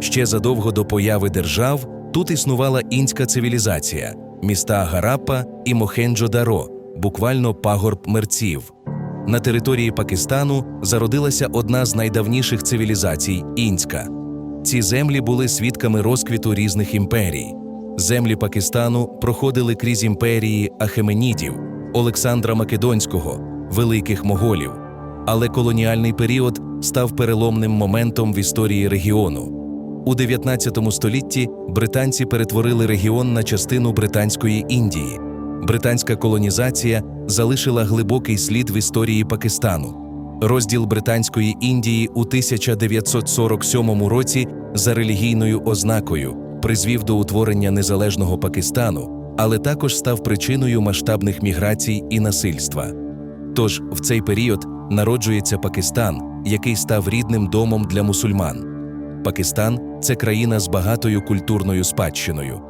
Ще задовго до появи держав тут існувала інська цивілізація, міста Гараппа і Мохенджо-Даро, буквально пагорб мерців. На території Пакистану зародилася одна з найдавніших цивілізацій інська. Ці землі були свідками розквіту різних імперій. Землі Пакистану проходили крізь імперії Ахеменідів, Олександра Македонського, великих моголів. Але колоніальний період став переломним моментом в історії регіону. У 19 столітті британці перетворили регіон на частину Британської Індії. Британська колонізація залишила глибокий слід в історії Пакистану. Розділ Британської Індії у 1947 році за релігійною ознакою призвів до утворення незалежного Пакистану, але також став причиною масштабних міграцій і насильства. Тож в цей період народжується Пакистан, який став рідним домом для мусульман. Пакистан це країна з багатою культурною спадщиною.